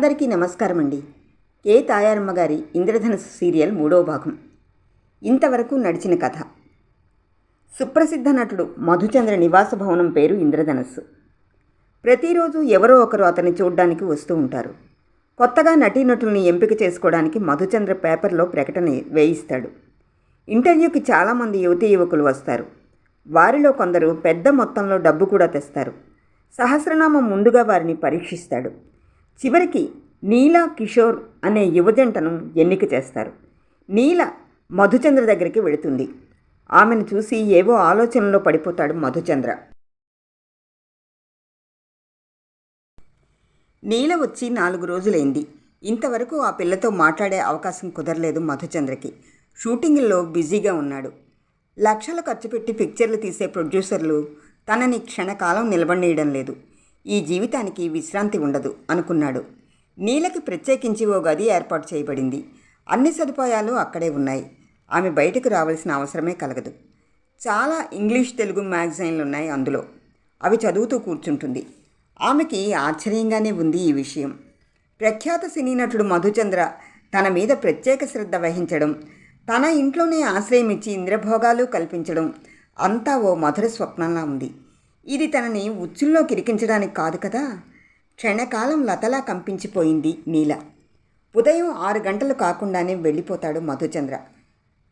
అందరికీ నమస్కారం అండి కే తాయారమ్మ గారి ఇంద్రధనుస్సు సీరియల్ మూడో భాగం. ఇంతవరకు నడిచిన కథ. సుప్రసిద్ధ నటుడు మధుచంద్ర నివాస భవనం పేరు ఇంద్రధనస్సు ప్రతిరోజు ఎవరో ఒకరు అతన్ని చూడ్డానికి వస్తూ ఉంటారు. కొత్తగా నటీనటుల్ని ఎంపిక చేసుకోవడానికి మధుచంద్ర పేపర్లో ప్రకటన వేయిస్తాడు. ఇంటర్వ్యూకి చాలామంది యువతీ యువకులు వస్తారు. వారిలో కొందరు పెద్ద మొత్తంలో డబ్బు కూడా తెస్తారు. సహస్రనామం ముందుగా వారిని పరీక్షిస్తాడు. చివరికి నీలా కిషోర్ అనే యువజంటను ఎన్నిక చేస్తారు. నీల మధుచంద్ర దగ్గరికి వెళుతుంది. ఆమెను చూసి ఏవో ఆలోచనలో పడిపోతాడు మధుచంద్ర. నీల వచ్చి నాలుగు రోజులైంది. ఇంతవరకు ఆ పిల్లతో మాట్లాడే అవకాశం కుదరలేదు మధుచంద్రకి. షూటింగ్లో బిజీగా ఉన్నాడు. లక్షలు ఖర్చు పెట్టి పిక్చర్లు తీసే ప్రొడ్యూసర్లు తనని క్షణకాలం నిలబడనీయడం లేదు. ఈ జీవితానికి విశ్రాంతి ఉండదు అనుకున్నాడు. నీలకి ప్రత్యేకించి ఓ గది ఏర్పాటు చేయబడింది. అన్ని సదుపాయాలు అక్కడే ఉన్నాయి. ఆమె బయటకు రావాల్సిన అవసరమే కలగదు. చాలా ఇంగ్లీష్ తెలుగు మ్యాగజైన్లు ఉన్నాయి అందులో. అవి చదువుతూ కూర్చుంటుంది. ఆమెకి ఆశ్చర్యంగానే ఉంది ఈ విషయం. ప్రఖ్యాత సినీ నటుడు మధుచంద్ర తన మీద ప్రత్యేక శ్రద్ధ వహించడం తన ఇంట్లోనే ఆశ్రయం ఇచ్చి ఇంద్రభోగాలు కల్పించడం అంతా ఓ మధుర స్వప్నంలా ఉంది. ఇది తనని ఉచ్చుల్లో కిరికించడానికి కాదు కదా. క్షణకాలం లతలా కంపించిపోయింది నీల. ఉదయం ఆరు గంటలు కాకుండానే వెళ్ళిపోతాడు మధుచంద్ర.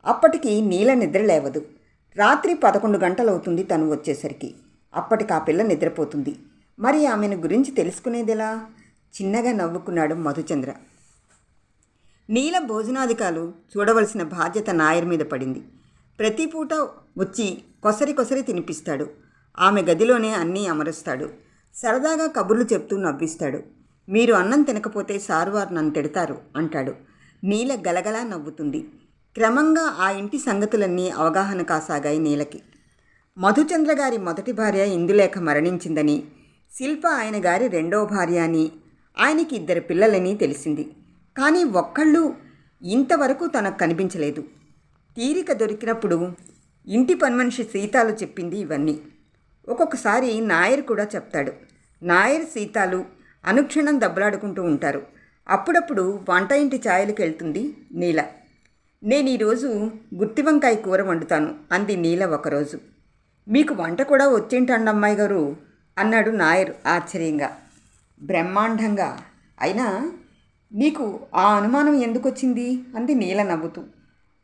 అప్పటికి నీల నిద్ర లేవదు. రాత్రి పదకొండు గంటలవుతుంది తను వచ్చేసరికి. అప్పటికి ఆ పిల్ల నిద్రపోతుంది. మరి ఆమెను గురించి తెలుసుకునేదిలా? చిన్నగా నవ్వుకున్నాడు మధుచంద్ర. నీల భోజనాధికాలు చూడవలసిన బాధ్యత నాయర్ మీద పడింది. ప్రతి పూట వచ్చి కొసరి కొసరి తినిపిస్తాడు. ఆమె గదిలోనే అన్నీ అమరుస్తాడు. సరదాగా కబుర్లు చెప్తూ నవ్విస్తాడు. మీరు అన్నం తినకపోతే సారు వారు నన్ను తిడతారు అంటాడు. నీల గలగలా నవ్వుతుంది. క్రమంగా ఆ ఇంటి సంగతులన్నీ అవగాహన కాసాగాయి నీలకి. మధుచంద్ర గారి మొదటి భార్య ఇందులేఖ మరణించిందని శిల్ప ఆయన గారి రెండో భార్య అని ఆయనకి ఇద్దరు పిల్లలని తెలిసింది. కానీ ఒక్కళ్ళు ఇంతవరకు తనకు కనిపించలేదు. తీరిక దొరికినప్పుడు ఇంటి పనిమనిషి సీతాలు చెప్పింది ఇవన్నీ. ఒక్కొక్కసారి నాయర్ కూడా చెప్తాడు. నాయర్ సీతాలు అనుక్షణం దెబ్బలాడుకుంటూ ఉంటారు. అప్పుడప్పుడు వంట ఇంటి ఛాయలకు వెళ్తుంది నీల. నేను ఈరోజు గుత్తి వంకాయ కూర వండుతాను అంది నీల ఒకరోజు. మీకు వంట కూడా వచ్చేంటండి అమ్మాయి గారు? అన్నాడు నాయర్ ఆశ్చర్యంగా. బ్రహ్మాండంగా. అయినా నీకు ఆ అనుమానం ఎందుకు వచ్చింది అంది నీల నవ్వుతూ.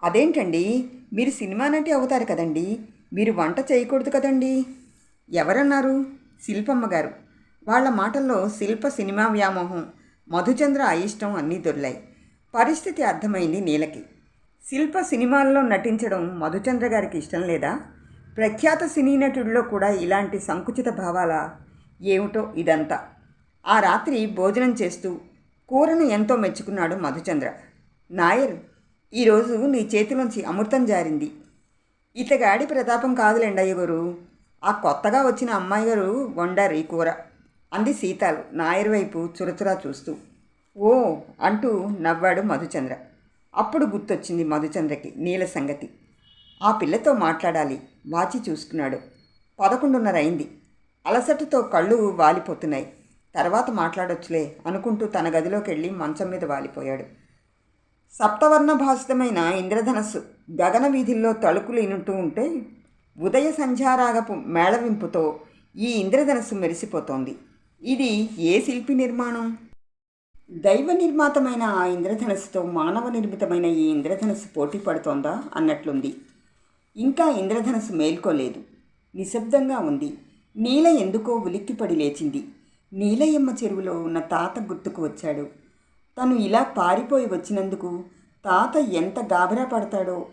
అదేంటండి? మీరు సినిమా నటి అవుతారు కదండి. మీరు వంట చేయకూడదు కదండీ. ఎవరన్నారు? శిల్పమ్మ గారు. వాళ్ళ మాటల్లో శిల్ప సినిమా వ్యామోహం మధుచంద్ర అయిష్టం అన్నీ దొర్లాయి. పరిస్థితి అర్థమైంది నీలకి. శిల్ప సినిమాల్లో నటించడం మధుచంద్ర గారికి ఇష్టం లేదా? ప్రఖ్యాత సినీ నటుడిలో కూడా ఇలాంటి సంకుచిత భావాల ఏమిటో ఇదంతా. ఆ రాత్రి భోజనం చేస్తూ కూరను ఎంతో మెచ్చుకున్నాడు మధుచంద్ర. నాయర్ ఈరోజు నీ చేతిలోంచి అమృతం జారింది. ఇతగాడి ప్రతాపం కాదులేండి అయ్యగారు. ఆ కొత్తగా వచ్చిన అమ్మాయి గారు వండారు ఈ కూర. అంది సీతాలు నాయర్ వైపు చురచురా చూస్తూ. ఓ అంటూ నవ్వాడు మధుచంద్ర. అప్పుడు గుర్తొచ్చింది మధుచంద్రకి నీల సంగతి. ఆ పిల్లతో మాట్లాడాలి వాచి చూసుకున్నాడు. పదకొండున్నర అయింది. అలసటతో కళ్ళు వాలిపోతున్నాయి. తర్వాత మాట్లాడొచ్చులే అనుకుంటూ తన గదిలోకి వెళ్ళి మంచం మీద వాలిపోయాడు. సప్తవర్ణ భాషితమైన ఇంద్రధనస్సు గగన వీధుల్లో తలుకులు ఇనుంటూ ఉంటే ఉదయ సంధ్యారాగపు మేళవింపుతో ఈ ఇంద్రధనస్సు మెరిసిపోతోంది. ఇది ఏ శిల్పి నిర్మాణం? దైవ నిర్మాతమైన ఆ ఇంద్రధనస్సుతో మానవ నిర్మితమైన ఈ ఇంద్రధనస్సు పోటీ పడుతోందా అన్నట్లుంది. ఇంకా ఇంద్రధనస్సు మేల్కోలేదు. నిశ్శబ్దంగా ఉంది. నీల ఎందుకో ఉలిక్కిపడి లేచింది. నీలయమ్మ చెరువులో ఉన్న తాత గుర్తుకు వచ్చాడు. తను ఇలా పారిపోయి వచ్చినందుకు తాత ఎంత గాబరా పడతాడో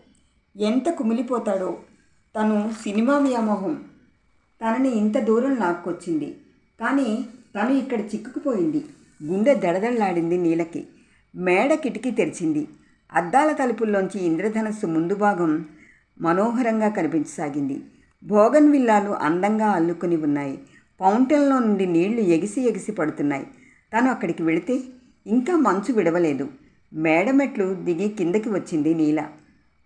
ఎంత కుమిలిపోతాడో తను సినిమా వ్యామోహం. తనని ఇంత దూరం లాక్కొచ్చింది. కానీ తను ఇక్కడ చిక్కుకుపోయింది. గుండె దడదళ్ళాడింది నీలకి. మేడ కిటికీ తెరిచింది. అద్దాల తలుపుల్లోంచి ఇంద్రధనస్సు ముందు భాగం మనోహరంగా కనిపించసాగింది. భోగన్ విల్లాలు అందంగా అల్లుకుని ఉన్నాయి. ఫౌంటైన్లో నుండి నీళ్ళు ఎగిసి ఎగిసి పడుతున్నాయి. తను అక్కడికి వెళితే ఇంకా మంచు విడవలేదు. మేడమెట్లు దిగి కిందకి వచ్చింది నీల.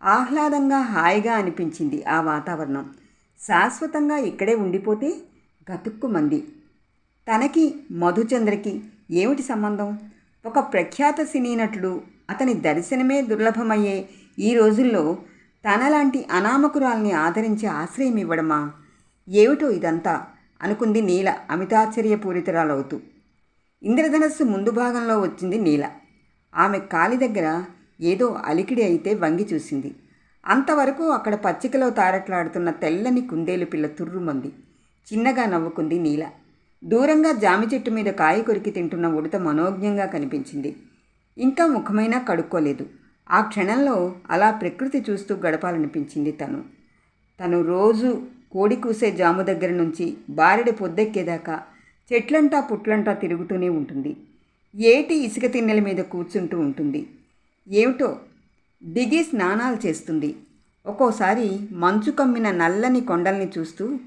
ఆహ్లాదంగా హాయిగా అనిపించింది ఆ వాతావరణం. శాశ్వతంగా ఇక్కడే ఉండిపోతే గతుక్కుమంది. తనకి మధుచంద్రకి ఏమిటి సంబంధం? ఒక ప్రఖ్యాత సినీ నటుడు అతని దర్శనమే దుర్లభమయ్యే ఈ రోజుల్లో తనలాంటి అనామకురాల్ని ఆదరించి ఆశ్రయం ఇవ్వడమా? ఏమిటో ఇదంతా అనుకుంది నీల అమితాశ్చర్యపూరితురాలవుతూ. ఇంద్రధనస్సు ముందు భాగంలో వచ్చింది నీల. ఆమె కాలి దగ్గర ఏదో అలికిడి అయితే వంగి చూసింది. అంతవరకు అక్కడ పచ్చికలో తారట్లాడుతున్న తెల్లని కుందేలు పిల్ల తుర్రుమంది. చిన్నగా నవ్వుకుంది నీల. దూరంగా జామి చెట్టు మీద కాయ కొరికి తింటున్న ఉడత మనోజ్ఞంగా కనిపించింది. ఇంకా ముఖమైనా కడుక్కోలేదు. ఆ క్షణంలో అలా ప్రకృతి చూస్తూ గడపాలనిపించింది తను. తను రోజు కోడి కూసే జాము దగ్గర నుంచి బారెడి పొద్దెక్కేదాకా చెట్లంటా పుట్లంటా తిరుగుతూనే ఉంటుంది. ఏటి ఇసుక తిన్నెల మీద కూర్చుంటూ ఉంటుంది. ఏమిటో? దిగి స్నానాలు చేస్తుంది. ఒక్కోసారి మంచు కమ్మిన నల్లని కొండల్ని చూస్తూ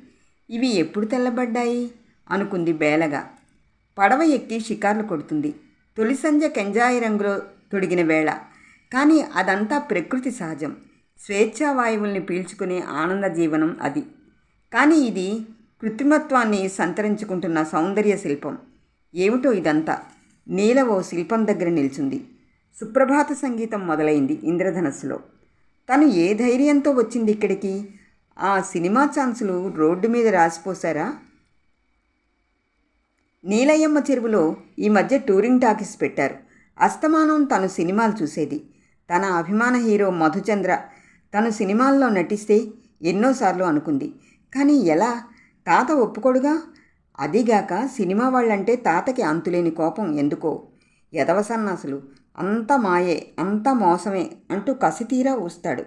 ఇవి ఎప్పుడు తెల్లబడ్డాయి? అనుకుంది బేలగా. పడవ ఎక్కి షికార్లు కొడుతుంది. తొలి సంధ్య కెంజాయి రంగులో తొడిగిన వేళ. కానీ అదంతా ప్రకృతి సహజం. స్వేచ్ఛా వాయువుల్ని పీల్చుకునే ఆనంద జీవనం అది. కానీ ఇది కృత్రిమత్వాన్ని సంతరించుకుంటున్న సౌందర్య శిల్పం. ఏమిటో ఇదంతా? నీల ఓ శిల్పం దగ్గర నిల్చుంది. సుప్రభాత సంగీతం మొదలైంది ఇంద్రధనస్సులో. తను ఏ ధైర్యంతో వచ్చింది ఇక్కడికి? ఆ సినిమా ఛాన్సులు రోడ్డు మీద రాసిపోసారా నీలయ్యమ్మ చెరువులో ఈ మధ్య టూరింగ్ టాకీస్ పెట్టారు. అస్తమానం తను సినిమాలు చూసేది. తన అభిమాన హీరో మధుచంద్ర తను సినిమాల్లో నటిస్తే ఎన్నోసార్లు అనుకుంది. కానీ ఎలా? తాత ఒప్పుకోడుగా? అదిగాక సినిమా వాళ్ళంటే తాతకి అంతులేని కోపం ఎందుకో? యదవసన్నాసులు అంత మాయే అంత మోసమే అంటూ కసితీరా ఊస్తాడు.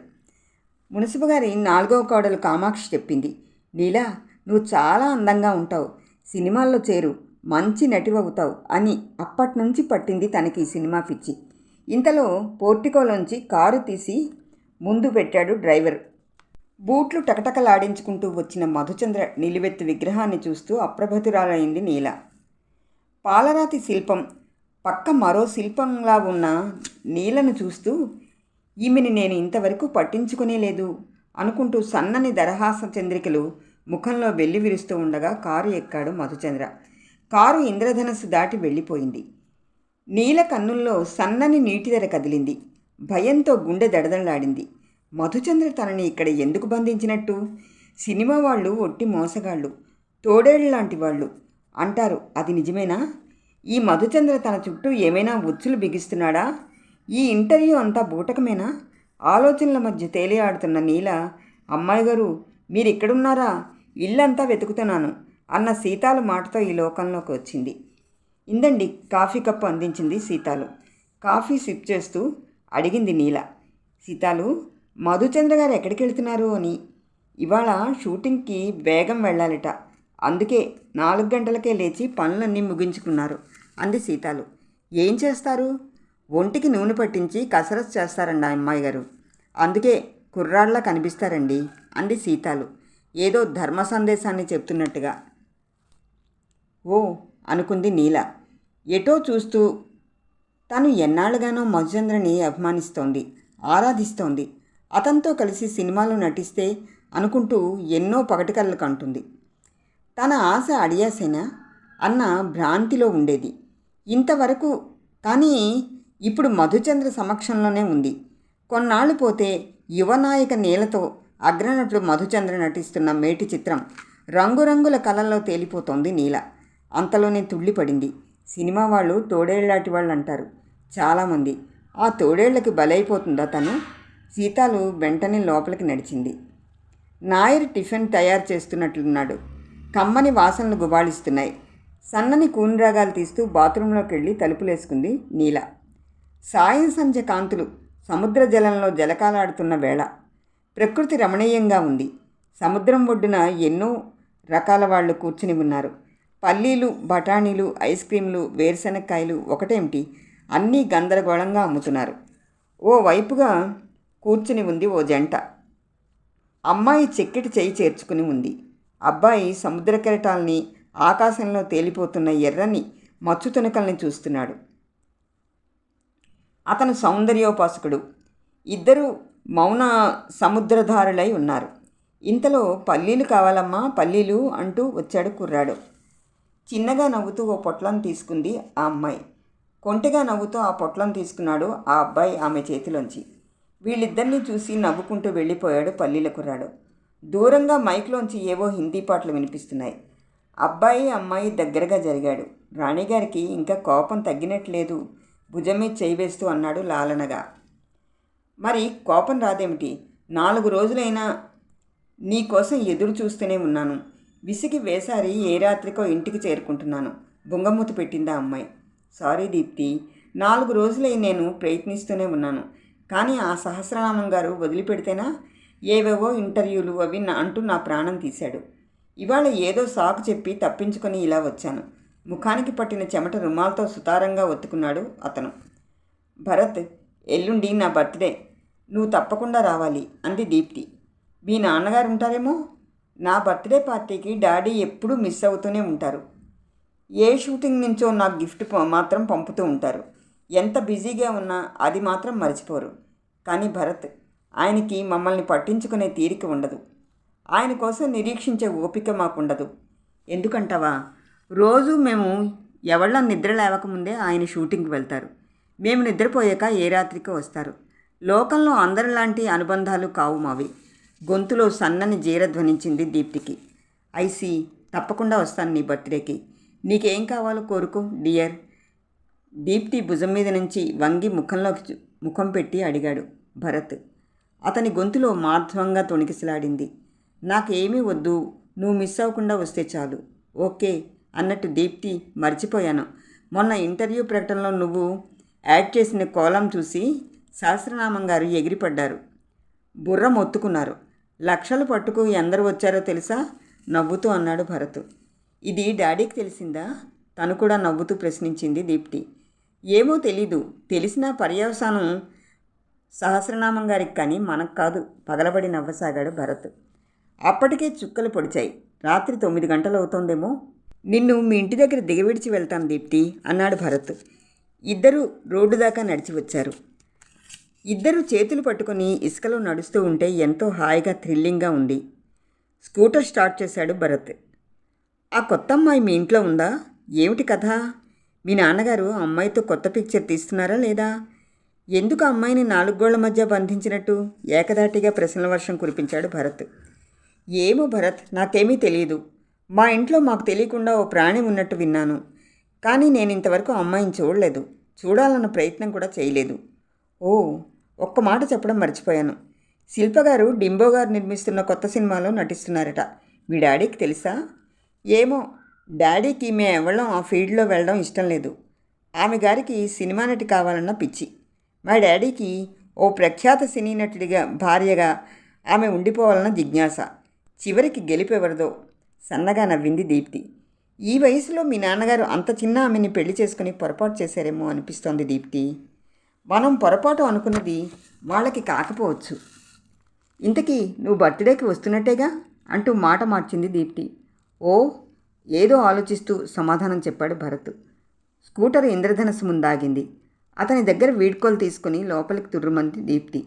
మున్సిపల్ గారి నాలుగో కోడలు కామాక్షి చెప్పింది. నీలా నువ్వు చాలా అందంగా ఉంటావు. సినిమాల్లో చేరు మంచి నటివవుతావు అని అప్పటి నుంచి పట్టింది తనకి ఈ సినిమా పిచ్చి. ఇంతలో పోర్టికోలోంచి కారు తీసి ముందు పెట్టాడు డ్రైవర్. బూట్లు టకటకలాడించుకుంటూ వచ్చిన మధుచంద్ర నిలువెత్తు విగ్రహాన్ని చూస్తూ అప్రభతురాలైంది నీల. పాలరాతి శిల్పం పక్క మరో శిల్పంలా ఉన్న నీలను చూస్తూ ఈమెని నేను ఇంతవరకు పట్టించుకునే లేదు అనుకుంటూ సన్నని దరహాస చంద్రికలు ముఖంలో వెళ్ళి విరుస్తూ ఉండగా కారు ఎక్కాడు మధుచంద్ర. కారు ఇంద్రధనస్సు దాటి వెళ్ళిపోయింది. నీల కన్నుల్లో సన్నని నీటిదర కదిలింది. భయంతో గుండె దడదళ్ళాడింది మధుచంద్ర తనని ఇక్కడ ఎందుకు బంధించినట్టు? సినిమా వాళ్ళు ఒట్టి మోసగాళ్ళు తోడేళ్ళు లాంటి వాళ్ళు. అంటారు అది నిజమేనా? ఈ మధుచంద్ర తన చుట్టూ ఏమైనా ఉచ్చులు బిగిస్తున్నాడా? ఈ ఇంటర్వ్యూ అంతా బూటకమేనా? ఆలోచనల మధ్య తేలియాడుతున్న నీల అమ్మాయి గారు మీరు ఇక్కడున్నారా ఇల్లంతా వెతుకుతున్నాను అన్న సీతాలు మాటతో ఈ లోకంలోకి వచ్చింది. ఇందండి కాఫీ కప్పు అందించింది సీతాలు. కాఫీ సిప్ చేస్తూ అడిగింది నీల. సీతాలు మధుచంద్ర గారు ఎక్కడికి వెళ్తున్నారు అని. ఇవాళ షూటింగ్కి వేగం వెళ్ళాలిట. అందుకే నాలుగు గంటలకే లేచి పనులన్నీ ముగించుకున్నారు. అంది సీతాలు. ఏం చేస్తారు? ఒంటికి నూనె పట్టించి కసరత్తు చేస్తారండి ఆ అమ్మాయి గారు. అందుకే కుర్రాళ్ళ కనిపిస్తారండి అంది సీతాలు. ఏదో ధర్మ సందేశాన్ని చెప్తున్నట్టుగా. ఓ అనుకుంది నీల. ఎటో చూస్తూ తను ఎన్నాళ్ళుగానో మధుచంద్రని అభిమానిస్తోంది ఆరాధిస్తోంది. అతనితో కలిసి సినిమాలో నటిస్తే అనుకుంటూ ఎన్నో పగటికళ్ళు కంటుంది. తన ఆశ అడియాసేనా? అన్న భ్రాంతిలో ఉండేది. ఇంతవరకు కానీ ఇప్పుడు మధుచంద్ర సమక్షంలోనే ఉంది. కొన్నాళ్ళు పోతే యువనాయక నీలతో అగ్రనటుడు మధుచంద్ర నటిస్తున్న మేటి చిత్రం రంగురంగుల కళల్లో తేలిపోతోంది నీల. అంతలోనే తుళ్ళిపడింది సినిమా వాళ్ళు తోడేళ్ళాటి వాళ్ళు అంటారు చాలామంది ఆ తోడేళ్ళకి బలైపోతుందా తను? సీతాలు వెంటనే లోపలికి నడిచింది. నాయర్ టిఫిన్ తయారు చేస్తున్నట్లున్నాడు. కమ్మని వాసనలు గుబాళిస్తున్నాయి. సన్నని కూన్రాగాలు తీస్తూ బాత్రూంలోకి వెళ్ళి తలుపులేసుకుంది నీల. సాయం సంధ్య కాంతులు సముద్ర జలంలో జలకాలాడుతున్న వేళ. ప్రకృతి రమణీయంగా ఉంది. సముద్రం ఒడ్డున ఎన్నో రకాల వాళ్ళు కూర్చుని ఉన్నారు. పల్లీలు బఠానీలు ఐస్ క్రీంలు వేరుశనక్కాయలు ఒకటేమిటి? అన్నీ గందరగోళంగా అమ్ముతున్నారు. ఓ వైపుగా కూర్చుని ఉంది ఓ జంట. అమ్మాయి చెక్కిటి చేయి చేర్చుకుని ఉంది. అబ్బాయి సముద్ర కెరటాల్ని ఆకాశంలో తేలిపోతున్న ఎర్రని మచ్చు తునకల్ని చూస్తున్నాడు. అతను సౌందర్యోపాసకుడు. ఇద్దరు మౌన సముద్రధారులై ఉన్నారు. ఇంతలో పల్లీలు కావాలమ్మా పల్లీలు అంటూ వచ్చాడు కుర్రాడు. చిన్నగా నవ్వుతూ ఓ పొట్లం తీసుకుంది ఆ అమ్మాయి. కొంటగా నవ్వుతూ ఆ పొట్లం తీసుకున్నాడు ఆ అబ్బాయి ఆమె చేతిలోంచి. వీళ్ళిద్దరినీ చూసి నవ్వుకుంటూ వెళ్ళిపోయాడు పల్లీల కుర్రాడు. దూరంగా మైక్లోంచి ఏవో హిందీ పాటలు వినిపిస్తున్నాయి. అబ్బాయి అమ్మాయి దగ్గరగా జరిగాడు. రాణిగారికి ఇంకా కోపం తగ్గినట్లేదు. భుజమే చేయివేస్తూ అన్నాడు లాలనగా. మరి కోపం రాదేమిటి? నాలుగు రోజులైనా నీకోసం ఎదురు చూస్తూనే ఉన్నాను. విసిగి వేసారి ఏ రాత్రికో ఇంటికి చేరుకుంటున్నాను. బుంగమూత పెట్టిందా అమ్మాయి. సారీ దీప్తి నాలుగు రోజులై నేను ప్రయత్నిస్తూనే ఉన్నాను. కానీ ఆ సహస్రనామం గారు వదిలిపెడితేనా? ఏవేవో ఇంటర్వ్యూలు అవి నా అంటూ నా ప్రాణం తీశాడు. ఇవాళ ఏదో సాకు చెప్పి తప్పించుకొని ఇలా వచ్చాను. ముఖానికి పట్టిన చెమట రుమాలతో సుతారంగా ఒత్తుకున్నాడు అతను. భరత్ ఎల్లుండి నా బర్త్డే. నువ్వు తప్పకుండా రావాలి అంది దీప్తి. మీ నాన్నగారు ఉంటారేమో? నా బర్త్డే పార్టీకి డాడీ ఎప్పుడూ మిస్ అవుతూనే ఉంటారు. ఏ షూటింగ్ నుంచో నాకు గిఫ్ట్ మాత్రం పంపుతూ ఉంటారు. ఎంత బిజీగా ఉన్నా అది మాత్రం మర్చిపోరు. కానీ భరత్ ఆయనకి మమ్మల్ని పట్టించుకునే తీరిక ఉండదు. ఆయన కోసం నిరీక్షించే ఓపిక మాకుండదు. ఎందుకంటావా? రోజు మేము ఎవళ్ళ నిద్ర లేవకముందే ఆయన షూటింగ్కి వెళ్తారు. మేము నిద్రపోయాక ఏ రాత్రికో వస్తారు. లోకంలో అందరిలాంటి అనుబంధాలు కావు మావి. గొంతులో సన్నని జీర ధ్వనించింది దీప్తికి. ఐసి తప్పకుండా వస్తాను నీ బర్త్డేకి. నీకేం కావాలో కోరుకో డియర్. దీప్తి భుజం మీద నుంచి వంగి ముఖంలోకి ముఖం పెట్టి అడిగాడు భరత్. అతని గొంతులో మార్ధ్వంగా తొణికిసలాడింది. నాకేమీ వద్దు. నువ్వు మిస్ అవ్వకుండా వస్తే చాలు. ఓకే అన్నట్టు దీప్తి మర్చిపోయాను. మొన్న ఇంటర్వ్యూ ప్రకటనలో నువ్వు యాడ్ చేసిన కోలం చూసి సహస్రనామం గారు ఎగిరిపడ్డారు. బుర్ర మొత్తుకున్నారు లక్షలు పట్టుకు ఎందరు వచ్చారో తెలుసా? నవ్వుతూ అన్నాడు భరత్. ఇది డాడీకి తెలిసిందా? తను కూడా నవ్వుతూ ప్రశ్నించింది దీప్తి. ఏమో తెలీదు. తెలిసిన పర్యవసానం సహస్రనామం గారికి కానీ మనకు కాదు. పగలబడి నవ్వసాగాడు భరత్. అప్పటికే చుక్కలు పొడిచాయి. రాత్రి తొమ్మిది గంటలు అవుతోందేమో నిన్ను మీ ఇంటి దగ్గర దిగవిడిచి వెళ్తాను దీప్తి అన్నాడు భరత్. ఇద్దరు రోడ్డు దాకా నడిచి వచ్చారు. ఇద్దరు చేతులు పట్టుకొని ఇసుకలో నడుస్తూ ఉంటే ఎంతో హాయిగా థ్రిల్లింగ్గా ఉంది. స్కూటర్ స్టార్ట్ చేశాడు భరత్. ఆ కొత్త అమ్మాయి మీ ఇంట్లో ఉందా? ఏమిటి కథ? మీ నాన్నగారు అమ్మాయితో కొత్త పిక్చర్ తీస్తున్నారా లేదా? ఎందుకు అమ్మాయిని నాలుగు గోళ్ళ మధ్య బంధించినట్టు? ఏకదాటిగా ప్రశ్నల వర్షం కురిపించాడు భరత్. ఏమో భరత్ నాకేమీ తెలియదు మా ఇంట్లో మాకు తెలియకుండా ఓ ప్రాణి ఉన్నట్టు విన్నాను. కానీ నేను ఇంతవరకు అమ్మాయిని చూడలేదు. చూడాలన్న ప్రయత్నం కూడా చేయలేదు. ఓ ఒక్క మాట చెప్పడం మర్చిపోయాను. శిల్ప గారు డింబో గారు నిర్మిస్తున్న కొత్త సినిమాలో నటిస్తున్నారట. మీ డాడీకి తెలుసా? ఏమో డాడీకి మేము ఎవళ్ళం ఆ ఫీల్డ్లో వెళ్ళడం ఇష్టం లేదు. ఆమె గారికి సినిమా నటి కావాలన్న పిచ్చి. మా డాడీకి ఓ ప్రఖ్యాత సినీ నటుడిగా భార్యగా ఆమె ఉండిపోవాలన్న జిజ్ఞాస. చివరికి గెలిపెవరిదో సన్నగా నవ్వింది దీప్తి. ఈ వయసులో మీ నాన్నగారు అంత చిన్న ఆమెని పెళ్ళి చేసుకుని పొరపాటు చేశారేమో అనిపిస్తోంది దీప్తి. మనం పొరపాటు అనుకున్నది వాళ్ళకి కాకపోవచ్చు. ఇంతకీ నువ్వు బర్త్డేకి వస్తున్నట్టేగా? అంటూ మాట మార్చింది దీప్తి. ఓ ఏదో ఆలోచిస్తూ సమాధానం చెప్పాడు భరత్. స్కూటర్ ఇంద్రధనస్సు ముందాగింది. అతని దగ్గర వీడ్కోలు తీసుకుని లోపలికి తుర్రుమంది దీప్తి.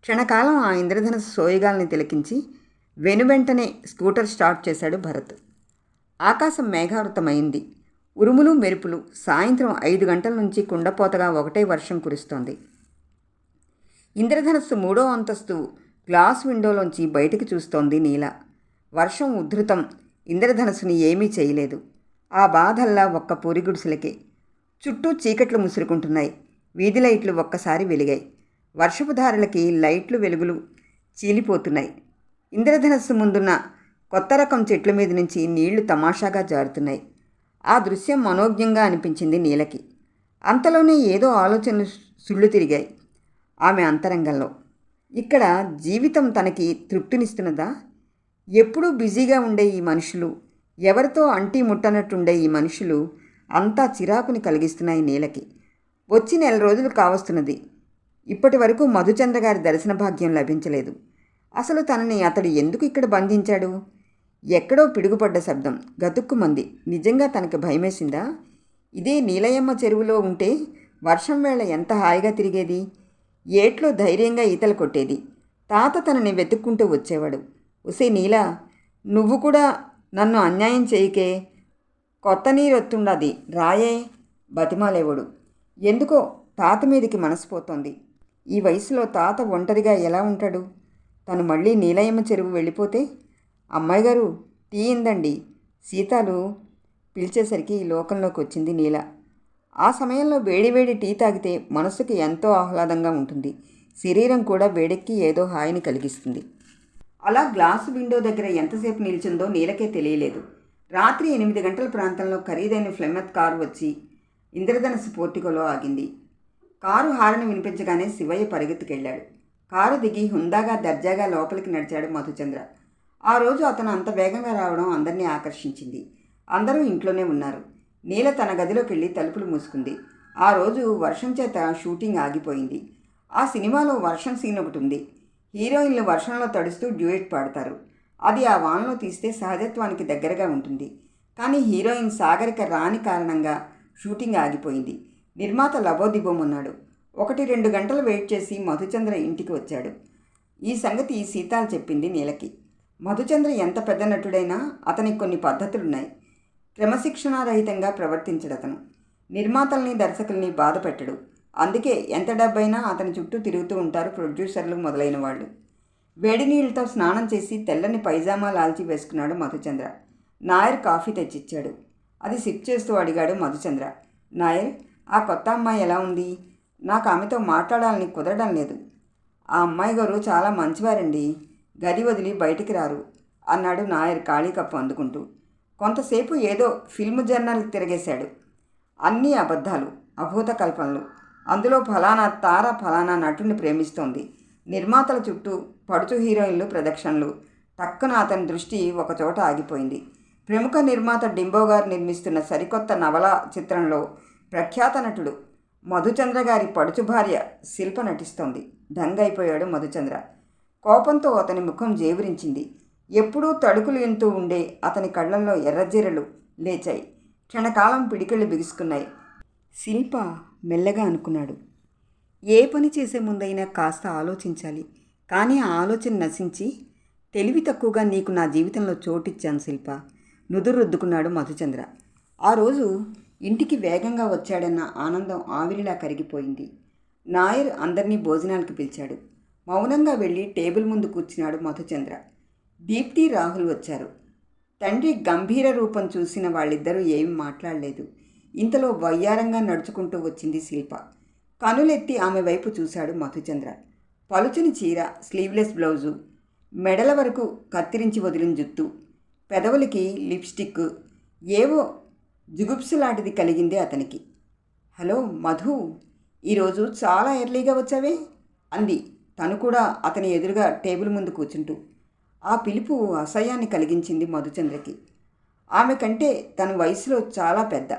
క్షణకాలం ఆ ఇంద్రధనస్సు సోయగాల్ని తిలకించి వెనువెంటనే స్కూటర్ స్టార్ట్ చేశాడు భరత్. ఆకాశం మేఘావృతమైంది. ఉరుములు మెరుపులు సాయంత్రం ఐదు గంటల నుంచి కుండపోతగా ఒకటే వర్షం కురుస్తోంది. ఇంద్రధనస్సు మూడో అంతస్తు గ్లాస్ విండోలోంచి బయటికి చూస్తోంది నీల. వర్షం ఉధృతం ఇంద్రధనస్సుని ఏమీ చేయలేదు. ఆ బాధల్లా ఒక్క పూరిగుడిసెలకే చుట్టూ చీకట్లు ముసురుకుంటున్నాయి. వీధి లైట్లు ఒక్కసారి వెలిగాయి. వర్షపు ధారలకి లైట్లు వెలుగులు చీలిపోతున్నాయి. ఇంద్రధనస్సు ముందున్న కొత్త రకం చెట్ల మీద నుంచి నీళ్ళు తమాషాగా జారుతున్నాయి. ఆ దృశ్యం మనోజ్ఞంగా అనిపించింది నీలకి. అంతలోనే ఏదో ఆలోచనలు సుళ్ళు తిరిగాయి ఆమె అంతరంగంలో. ఇక్కడ జీవితం తనకి తృప్తినిస్తున్నదా? ఎప్పుడూ బిజీగా ఉండే ఈ మనుషులు ఎవరితో అంటీ ముట్టనట్టుండే ఈ మనుషులు అంతా చిరాకుని కలిగిస్తున్నాయి నీలకి. వచ్చి నెల రోజులు కావస్తున్నది. ఇప్పటి వరకు మధుచంద్ర గారి దర్శన భాగ్యం లభించలేదు. అసలు తనని అతడు ఎందుకు ఇక్కడ బంధించాడు? ఎక్కడో పిడుగుపడ్డ శబ్దం. గతుక్కుమంది. నిజంగా తనకి భయమేసిందా? ఇదే నీలయమ్మ చెరువులో ఉంటే వర్షం వేళ ఎంత హాయిగా తిరిగేది? ఏట్లో ధైర్యంగా ఈతలు కొట్టేది. తాత తనని వెతుక్కుంటూ వచ్చేవాడు. ఉసే నీలా నువ్వు కూడా నన్ను అన్యాయం చేయకే. కొత్త నీరొత్తుండది. రాయే. బతిమాలేవాడు. ఎందుకో తాత మీదకి మనసిపోతోంది ఈ వయసులో తాత ఒంటరిగా ఎలా ఉంటాడు? తను మళ్ళీ నీలయమ్మ చెరువు వెళ్ళిపోతే అమ్మాయి గారు టీ ఇందండి. సీతాలు పిలిచేసరికి ఈ లోకంలోకి వచ్చింది నీల. ఆ సమయంలో వేడివేడి టీ తాగితే మనసుకి ఎంతో ఆహ్లాదంగా ఉంటుంది. శరీరం కూడా వేడెక్కి ఏదో హాయిని కలిగిస్తుంది. అలా గ్లాసు విండో దగ్గర ఎంతసేపు నిలిచిందో నీలకే తెలియలేదు. రాత్రి ఎనిమిది గంటల ప్రాంతంలో ఖరీదైన ఫ్లెమెత్ కారు వచ్చి ఇంద్రధనస్సు పోర్టికోలో ఆగింది. కారు హారని వినిపించగానే శివయ్య పరిగెత్తుకెళ్ళాడు. కారు దిగి హుందాగా దర్జాగా లోపలికి నడిచాడు మధుచంద్ర. ఆ రోజు అతను అంత వేగంగా రావడం అందరినీ ఆకర్షించింది. అందరూ ఇంట్లోనే ఉన్నారు. నీల తన గదిలోకి వెళ్ళి తలుపులు మూసుకుంది. ఆ రోజు వర్షం చేత షూటింగ్ ఆగిపోయింది. ఆ సినిమాలో వర్షం సీన్ ఒకటి ఉంది. హీరోయిన్లు వర్షంలో తడుస్తూ డ్యూయట్ పాడతారు. అది ఆ వానలో తీస్తే సహజత్వానికి దగ్గరగా ఉంటుంది. కానీ హీరోయిన్ సాగరిక రాని కారణంగా షూటింగ్ ఆగిపోయింది. నిర్మాత లవోదిబోమ్ ఉన్నాడు. ఒకటి రెండు గంటలు వెయిట్ చేసి మధుచంద్ర ఇంటికి వచ్చాడు. ఈ సంగతి సీతాలు చెప్పింది నీలకి. మధుచంద్ర ఎంత పెద్ద నటుడైనా అతనికి కొన్ని పద్ధతులున్నాయి. క్రమశిక్షణారహితంగా ప్రవర్తించడతను. నిర్మాతల్ని దర్శకుల్ని బాధ పెట్టడు. అందుకే ఎంత డబ్బైనా అతని చుట్టూ తిరుగుతూ ఉంటారు ప్రొడ్యూసర్లు మొదలైన వాళ్ళు. వేడి నీళ్ళతో స్నానం చేసి తెల్లని పైజామా లాల్చి వేసుకున్నాడు మధుచంద్ర. నాయర్ కాఫీ తెచ్చిచ్చాడు. అది సిప్ చేస్తూ అడిగాడు మధుచంద్ర. నాయర్ ఆ కొత్త అమ్మాయి ఎలా ఉంది? నాకు ఆమెతో మాట్లాడాలని కుదరడం లేదు. ఆ అమ్మాయి గారు చాలా మంచివారండి. గది వదిలి బయటికి రారు అన్నాడు నాయర్ ఖాళీ కప్పు అందుకుంటూ. కొంతసేపు ఏదో ఫిల్మ్ జర్నల్ తిరగేశాడు. అన్నీ అబద్ధాలు అభూత కల్పనలు. అందులో ఫలానా తార ఫలానా నటుని ప్రేమిస్తోంది. నిర్మాతల చుట్టూ పడుచు హీరోయిన్లు ప్రదక్షిణలు. టక్కున అతని దృష్టి ఒకచోట ఆగిపోయింది. ప్రముఖ నిర్మాత డింబో గారు నిర్మిస్తున్న సరికొత్త నవల చిత్రంలో ప్రఖ్యాత నటుడు మధుచంద్ర గారి పడుచు భార్య శిల్ప నటిస్తోంది. దంగైపోయాడు మధుచంద్ర. కోపంతో అతని ముఖం జేవురించింది. ఎప్పుడూ తడుకులు ఎంతూ ఉండే అతని కళ్ళల్లో ఎర్రజీరలు లేచాయి. క్షణకాలం పిడికిళ్ళు బిగుసుకున్నాయి. శిల్ప మెల్లగా అనుకున్నాడు. ఏ పని చేసే ముందైనా కాస్త ఆలోచించాలి. కానీ ఆ ఆలోచన నశించి తెలివి తక్కువగా నీకు నా జీవితంలో చోటిచ్చాను శిల్ప. నుదురు రుద్దుకున్నాడు మధుచంద్ర. ఆ రోజు ఇంటికి వేగంగా వచ్చాడన్న ఆనందం ఆవిరిలా కరిగిపోయింది. నాయర్ అందరినీ భోజనాలకు పిలిచాడు. మౌనంగా వెళ్ళి టేబుల్ ముందు కూర్చున్నాడు మధుచంద్ర. దీప్తి రాహుల్ వచ్చారు. తండ్రి గంభీర రూపం చూసిన వాళ్ళిద్దరూ ఏమీ మాట్లాడలేదు. ఇంతలో వయ్యారంగా నడుచుకుంటూ వచ్చింది శిల్ప. కనులెత్తి ఆమె వైపు చూశాడు మధుచంద్ర. పలుచని చీర స్లీవ్లెస్ బ్లౌజు మెడల వరకు కత్తిరించి వదిలిన జుత్తు పెదవులకి లిప్స్టిక్ ఏవో జుగుప్సులాంటిది కలిగింది అతనికి. హలో మధు ఈరోజు చాలా ఎర్లీగా వచ్చావే? అంది. తను కూడా అతని ఎదురుగా టేబుల్ ముందు కూర్చుంటూ. ఆ పిలుపు అసహ్యాన్ని కలిగించింది మధుచంద్రకి. ఆమె కంటే తన వయసులో చాలా పెద్ద.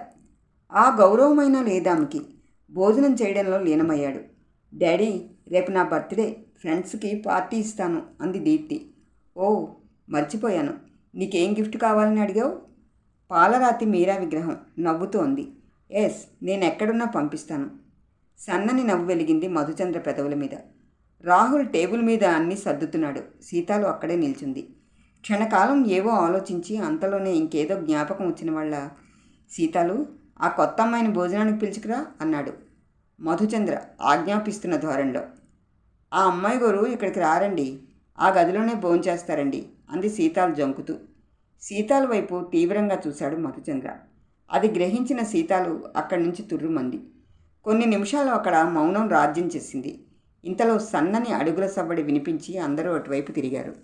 ఆ గౌరవమైన లేదామెకి భోజనం చేయడంలో లీనమయ్యాడు. డాడీ రేపు నా బర్త్డే ఫ్రెండ్స్కి పార్టీ ఇస్తాను అంది దీప్తి. ఓ మర్చిపోయాను. నీకేం గిఫ్ట్ కావాలని అడిగావు? పాలరాతి మీరా విగ్రహం నవ్వుతోంది. ఎస్ నేను ఎక్కడున్నా పంపిస్తాను. సన్నని నవ్వు వెలిగింది మధుచంద్ర పెదవుల మీద. రాహుల్ టేబుల్ మీద అన్నీ సర్దుతున్నాడు. సీతాలు అక్కడే నిల్చుంది. క్షణకాలం ఏవో ఆలోచించి అంతలోనే ఇంకేదో జ్ఞాపకం వచ్చిన వాళ్ళ సీతాలు ఆ కొత్త అమ్మాయిని భోజనానికి పిలుచుకురా అన్నాడు మధుచంద్ర ఆజ్ఞాపిస్తున్న ధోరణిలో ఆ అమ్మాయి గారు ఇక్కడికి రారండి. ఆ గదిలోనే భోంచేస్తారండి. అంది సీతాలు జంకుతూ. సీతాల వైపు తీవ్రంగా చూశాడు మధుచంద్ర. అది గ్రహించిన సీతాలు అక్కడి నుంచి తుర్రుమంది. కొన్ని నిమిషాలు అక్కడ మౌనం రాజ్యం చేసింది. ఇంతలో సన్నని అడుగుల సవ్వడి వినిపించి అందరూ అటువైపు తిరిగారు.